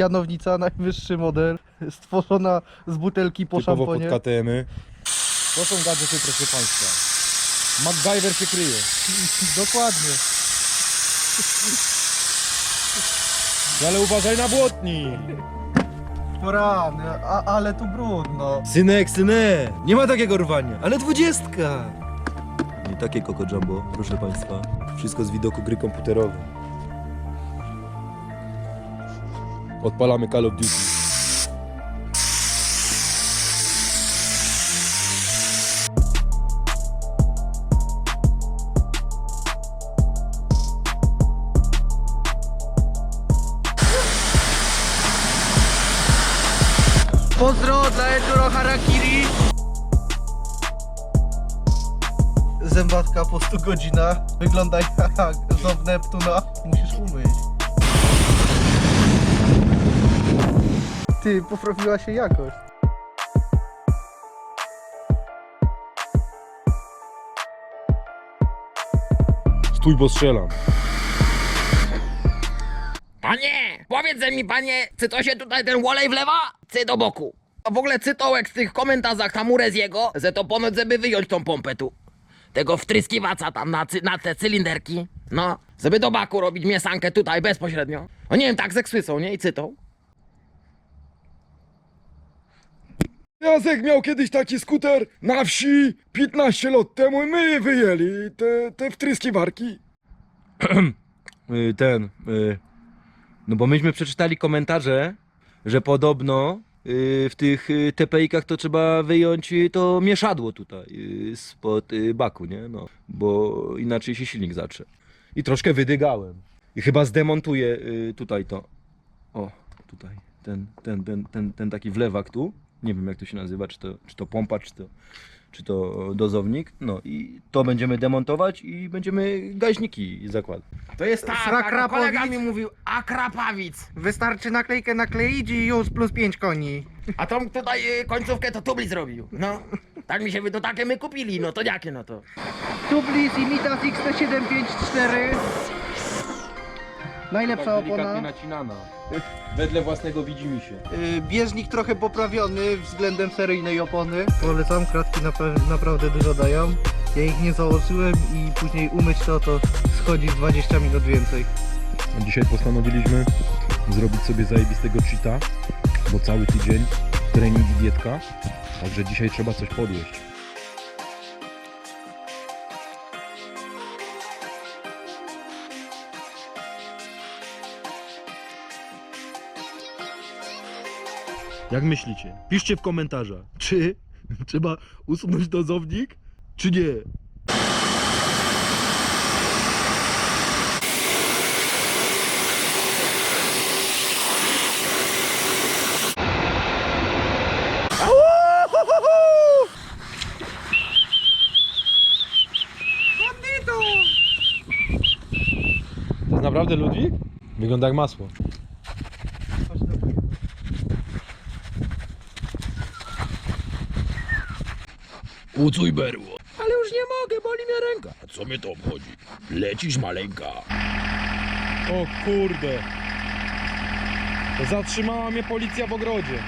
Janownica, najwyższy model, stworzona z butelki po Typowo pod szamponie. KTM-y. To są gadżety, proszę Państwa. MacGyver się kryje. Dokładnie. Ale uważaj na błotni. Rany, a, ale tu brudno. Synek, synek, nie ma takiego rwania, ale dwudziestka. Nie takie Coco Jumbo, proszę Państwa. Wszystko z widoku gry komputerowej. Odpalamy Call of Duty. Pozdro dla Harakiri. Zębatka po 100 godzinach. Wygląda jak ząb Neptuna. Musisz umyć. Ty, poprawiła się jakość. Stój, bo strzelam. Panie, powiedz mi panie, czy to się tutaj ten wolej wlewa, czy do boku? A w ogóle cytołek z tych komentarzach tamurę z jego, że to ponoć, żeby wyjąć tą pompę tu. Tego wtryskiwaca tam na, cy, na te cylinderki. No, żeby do baku robić mieszankę tutaj bezpośrednio. No nie wiem, tak zeksysą, nie? I cytą. Jacek miał kiedyś taki skuter na wsi 15 lat temu i my wyjęli te, te wtryskiwarki. Y, Ten, y, no bo myśmy przeczytali komentarze, że podobno y, w tych y, TPI-kach to trzeba wyjąć to mieszadło tutaj spod baku, nie? No, bo inaczej się silnik zatrze. I troszkę wydygałem. I chyba zdemontuję tutaj to. O, tutaj. Ten, ten, ten, ten, ten taki wlewak tu. Nie wiem jak to się nazywa, czy to, czy to pompa, czy to, czy to dozownik. No i to będziemy demontować i będziemy gaźniki zakładać. To jest tak, Frakrapowic. kolega mi mówił, akrapawic. Wystarczy naklejkę nakleić i już plus 5 koni. A tą tutaj y, końcówkę to tubli zrobił. No, tak mi się wy, to takie my kupili, no to jakie no to? Tublis Imitas XT754. Najlepsza opona. nacinana. Wedle własnego widzimisię. Yy, Bieżnik trochę poprawiony względem seryjnej opony. Polecam, kratki naprawdę dużo dają. Ja ich nie założyłem i później umyć to, to schodzi 20 minut więcej. Dzisiaj postanowiliśmy zrobić sobie zajebistego cheata, bo cały tydzień trening i dietka, także dzisiaj trzeba coś podjeść. Jak myślicie? Piszcie w komentarzach, czy trzeba usunąć dozownik, czy nie? To jest naprawdę Ludwik? Wygląda jak masło. Ucuj berło. Ale już nie mogę, boli mnie ręka. A co mnie to obchodzi? Lecisz maleńka. O kurde. Zatrzymała mnie policja w ogrodzie.